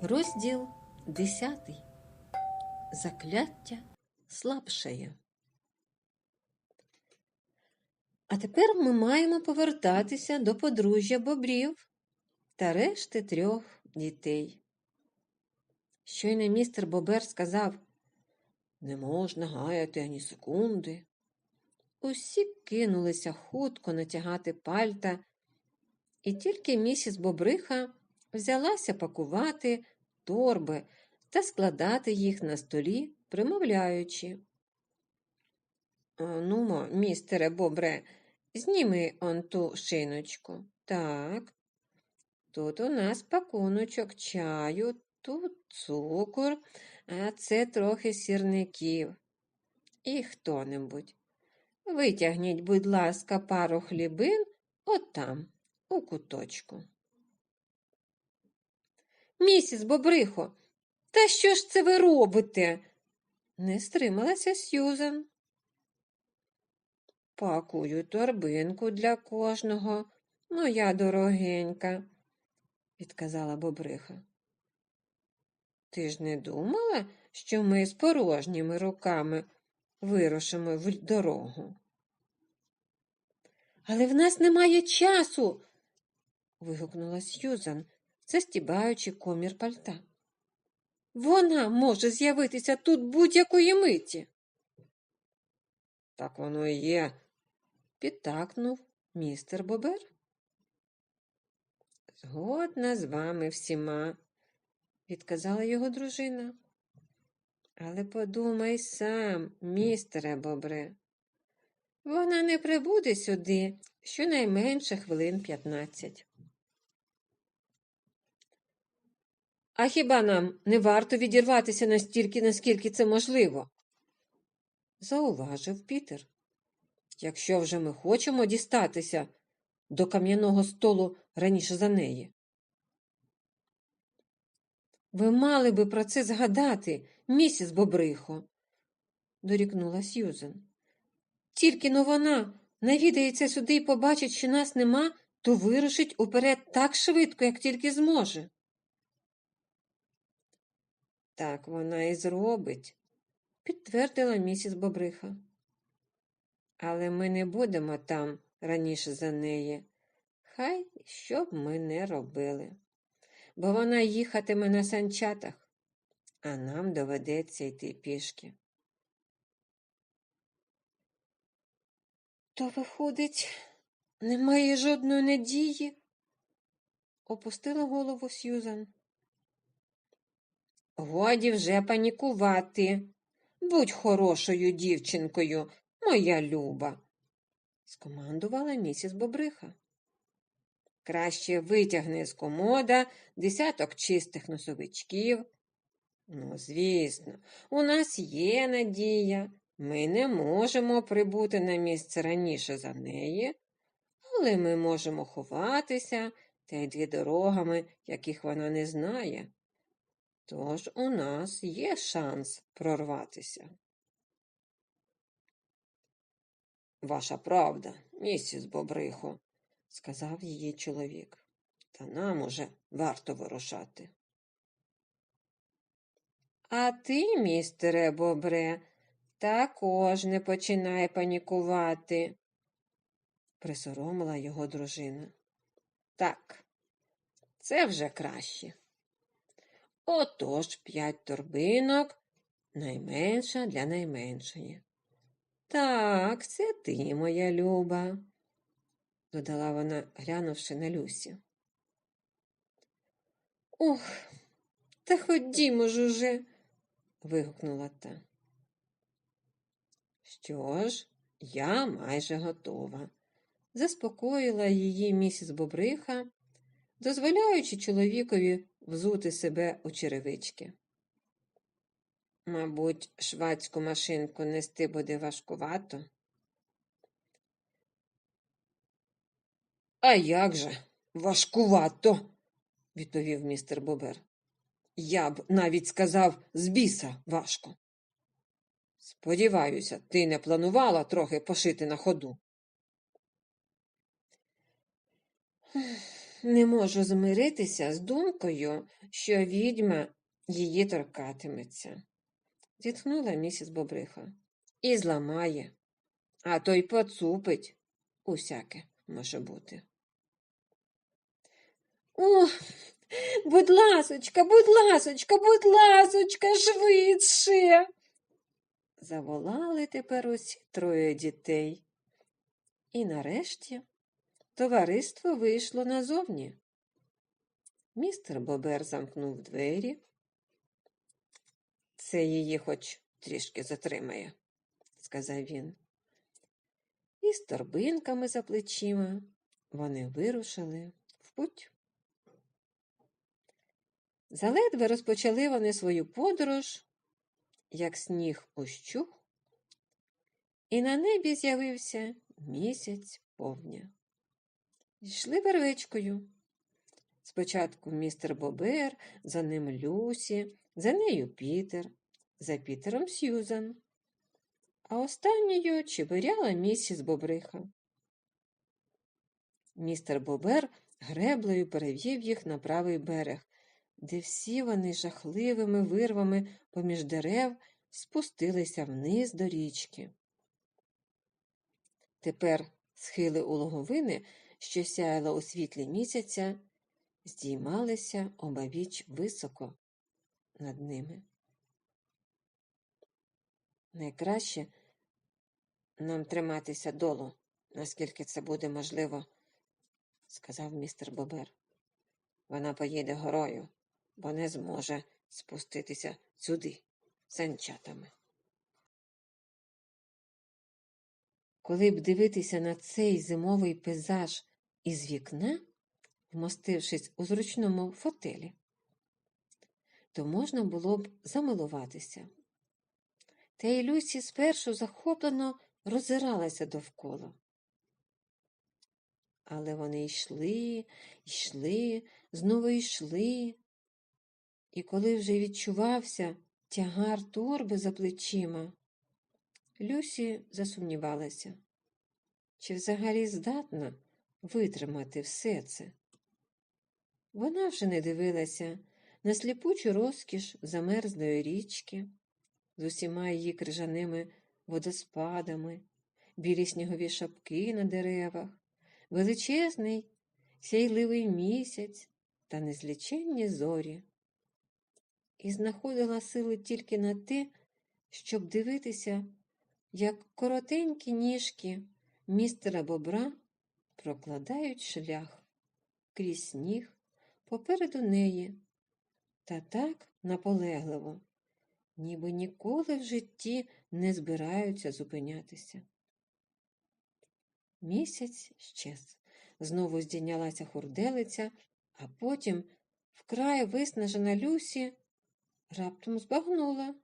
Розділ 10. Закляття слабшає. А тепер ми маємо повертатися до подружжя бобрів та решти трьох дітей. Щойно містер Бобер сказав не можна гаяти ані секунди. Усі кинулися хутко натягати пальта, і тільки місіс Бобриха взялася пакувати торби та складати їх на столі, примовляючи. Нумо, містере Бобре, зніми он ту шиночку. Так. Тут у нас пакуночок чаю, тут цукор, а це трохи сірників. І хто-небудь. Витягніть, будь ласка, пару хлібин отам, у куточку. Місіс Бобрихо, та що ж це ви робите? Не стрималася Сьюзен. Пакую торбинку для кожного, моя дорогенька, відказала Бобриха. Ти ж не думала, що ми з порожніми руками вирушимо в дорогу? Але в нас немає часу. вигукнула Сьюзан, застібаючи комір пальта. Вона може з'явитися тут будь-якої миті. Так воно і є, підтакнув містер Бобер. Згодна з вами всіма, відказала його дружина. Але подумай сам, містере Бобре, вона не прибуде сюди щонайменше хвилин п'ятнадцять. А хіба нам не варто відірватися настільки, наскільки це можливо? зауважив Пітер. Якщо вже ми хочемо дістатися до кам'яного столу раніше за неї. Ви мали би про це згадати, місіс Бобрихо, дорікнула Сьюзен. Тільки но вона навідається сюди і побачить, що нас нема, то вирушить уперед так швидко, як тільки зможе. Так вона і зробить, підтвердила місіс Бобриха. Але ми не будемо там раніше за неї. Хай що б ми не робили, бо вона їхатиме на санчатах, а нам доведеться йти пішки. То, виходить, немає жодної надії, опустила голову Сьюзан. Годі вже панікувати. Будь хорошою дівчинкою, моя люба, скомандувала місіс Бобриха. Краще витягни з комода десяток чистих носовичків. Ну, звісно, у нас є надія. Ми не можемо прибути на місце раніше за неї, але ми можемо ховатися та йти дорогами, яких вона не знає. Тож у нас є шанс прорватися. Ваша правда, місіс Бобрихо, сказав її чоловік, та нам уже варто вирушати. А ти, містере Бобре, також не починай панікувати, присоромила його дружина. Так, це вже краще. Отож п'ять торбинок найменша для найменшої. Так, це ти, моя люба, додала вона, глянувши на Люсі. Ох, та ходімо ж уже. вигукнула та. Що ж, я майже готова, заспокоїла її місіс Бобриха, дозволяючи чоловікові взути себе у черевички. Мабуть, швацьку машинку нести буде важкувато. А як же важкувато, відповів містер Бобер. Я б навіть сказав з біса важко. Сподіваюся, ти не планувала трохи пошити на ходу. Не можу змиритися з думкою, що відьма її торкатиметься, зітхнула місіс Бобриха. І зламає, а то й поцупить. Усяке може бути. О, будь ласочка, будь ласочка, будь ласочка, швидше. Заволали тепер усі троє дітей. І нарешті товариство вийшло назовні. Містер Бобер замкнув двері. Це її хоч трішки затримає, сказав він. І з торбинками за плечима вони вирушили в путь. Заледве розпочали вони свою подорож, як сніг ущух, і на небі з'явився місяць повня. Йшли вервичкою. Спочатку містер Бобер, за ним Люсі, за нею Пітер, за Пітером Сьюзан, а останньою чебиряла місіс Бобриха. Містер Бобер греблею перевів їх на правий берег, де всі вони жахливими вирвами поміж дерев спустилися вниз до річки. Тепер схили у логовини, що сяяла у світлі місяця, здіймалися обабіч високо над ними. Найкраще нам триматися долу, наскільки це буде можливо, сказав містер Бобер. Вона поїде горою, бо не зможе спуститися сюди санчатами. Коли б дивитися на цей зимовий пейзаж із вікна, вмостившись у зручному фотелі, то можна було б замилуватися. Та й Люсі спершу захоплено роззиралася довкола. Але вони йшли, йшли, знову йшли, і коли вже відчувався тягар торби за плечима, Люсі засумнівалася, чи взагалі здатна витримати все це. Вона вже не дивилася на сліпучу розкіш замерзлої річки з усіма її крижаними водоспадами, білі снігові шапки на деревах, величезний сяйливий місяць та незліченні зорі, і знаходила сили тільки на те, щоб дивитися, як коротенькі ніжки містера бобра прокладають шлях крізь сніг попереду неї, та так наполегливо, ніби ніколи в житті не збираються зупинятися. Місяць щез, знову здійнялася хурделиця, а потім, вкрай виснажена Люсі, раптом збагнула,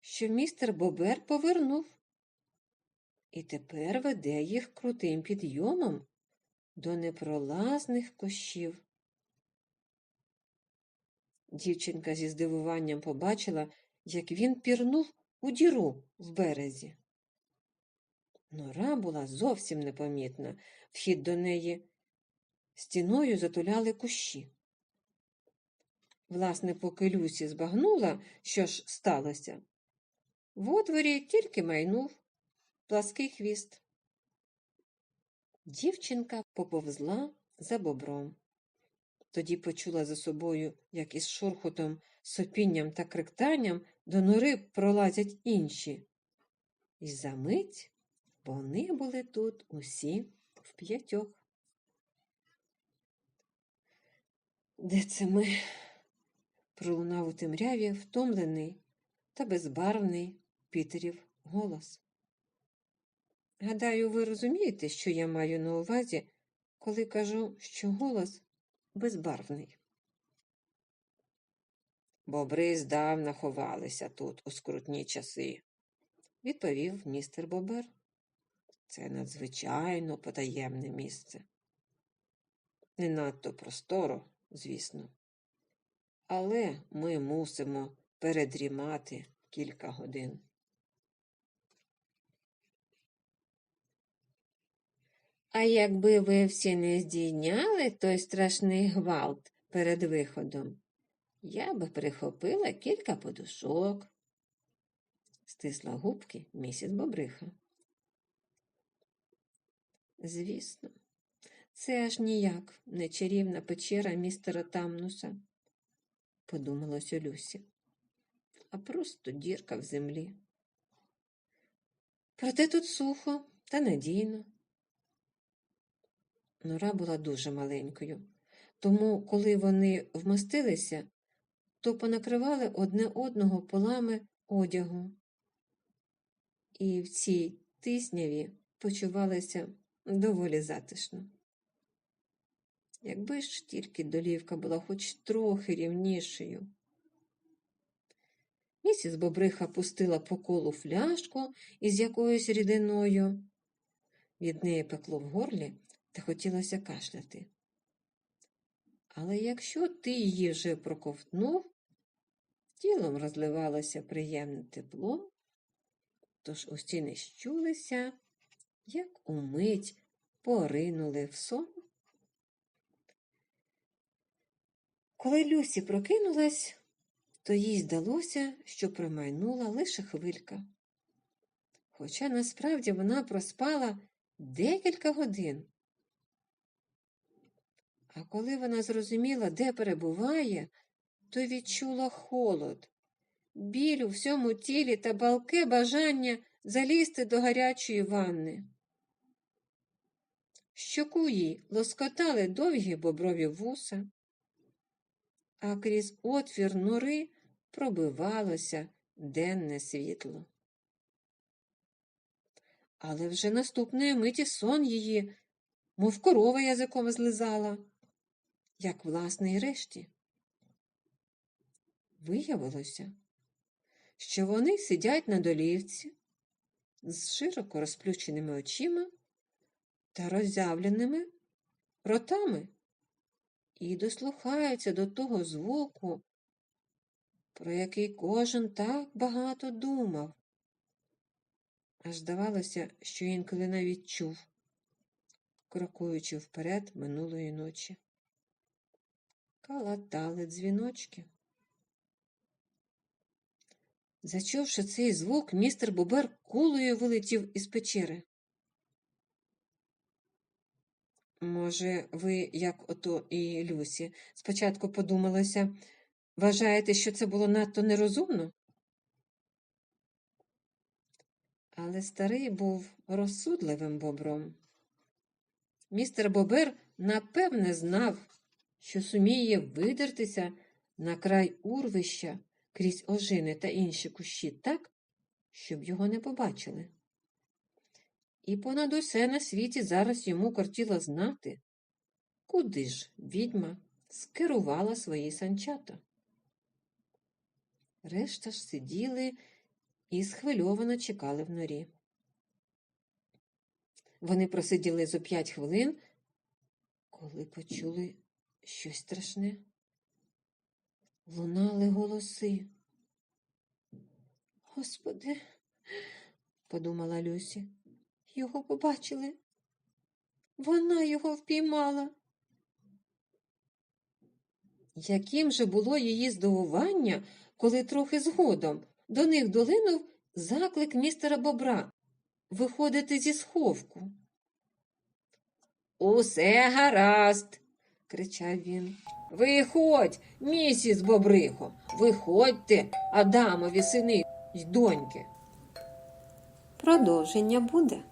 що містер Бобер повернув і тепер веде їх крутим підйомом до непролазних кущів. Дівчинка зі здивуванням побачила, як він пірнув у діру в березі. Нора була зовсім непомітна, вхід до неї стіною затуляли кущі. Власне, поки Люсі збагнула, що ж сталося, в отворі тільки майнув плаский хвіст. Дівчинка поповзла за бобром. Тоді почула за собою, як із шурхотом, сопінням та криктанням до нори пролазять інші. І за мить вони були тут усі в п'ятьох. Де це ми? пролунав у темряві втомлений та безбарвний Пітерів голос. Гадаю, ви розумієте, що я маю на увазі, коли кажу, що голос безбарвний. Бобри здавна ховалися тут у скрутні часи, відповів містер Бобер. Це надзвичайно потаємне місце. Не надто просторо, звісно, але ми мусимо передрімати кілька годин. А якби ви всі не здійняли той страшний гвалт перед виходом, я би прихопила кілька подушок. Стисла губки місіс Бобриха. Звісно, це аж ніяк не чарівна печера містера Тамнуса, подумалось у Люсі, а просто дірка в землі. Проте тут сухо та надійно. Нора була дуже маленькою, тому, коли вони вмостилися, то понакривали одне одного полами одягу. І в цій тисняві почувалися доволі затишно. Якби ж тільки долівка була хоч трохи рівнішою. Місіс Бобриха пустила по колу фляжку із якоюсь рідиною. Від неї пекло в горлі та хотілося кашляти. Але якщо ти її вже проковтнув, тілом розливалося приємне тепло, тож усі не щулися, як умить поринули в сон. Коли Люсі прокинулась, то їй здалося, що промайнула лише хвилька. Хоча насправді вона проспала декілька годин. А коли вона зрозуміла, де перебуває, то відчула холод, біль у всьому тілі та балке бажання залізти до гарячої ванни. Щоку їй лоскотали довгі боброві вуса, а крізь отвір нори пробивалося денне світло. Але вже наступної миті сон її, мов корова язиком злизала, як власне й решті. Виявилося, що вони сидять на долівці з широко розплющеними очима та роззявленими ротами і дослухаються до того звуку, про який кожен так багато думав. Аж здавалося, що інколи навіть чув, крокуючи вперед минулої ночі. Калатали дзвіночки. Зачувши цей звук, містер Бобер кулею вилетів із печери. Може, ви, як ото і Люсі, спочатку подумалося, вважаєте, що це було надто нерозумно? Але старий був розсудливим бобром. Містер Бобер напевне знав, що суміє видертися на край урвища крізь ожини та інші кущі так, щоб його не побачили. І понад усе на світі зараз йому кортіло знати, куди ж відьма скерувала свої санчата. Решта ж сиділи і схвильовано чекали в норі. Вони просиділи зо п'ять хвилин, коли почули щось страшне. Лунали голоси. Господи, подумала Люсі, його побачили. Вона його впіймала. Яким же було її здивування, коли трохи згодом до них долинув заклик містера Бобра виходити зі сховку. Усе гаразд, кричав він. Виходь, місіс Бобрихо, виходьте, Адамові сини й доньки. Продовження буде.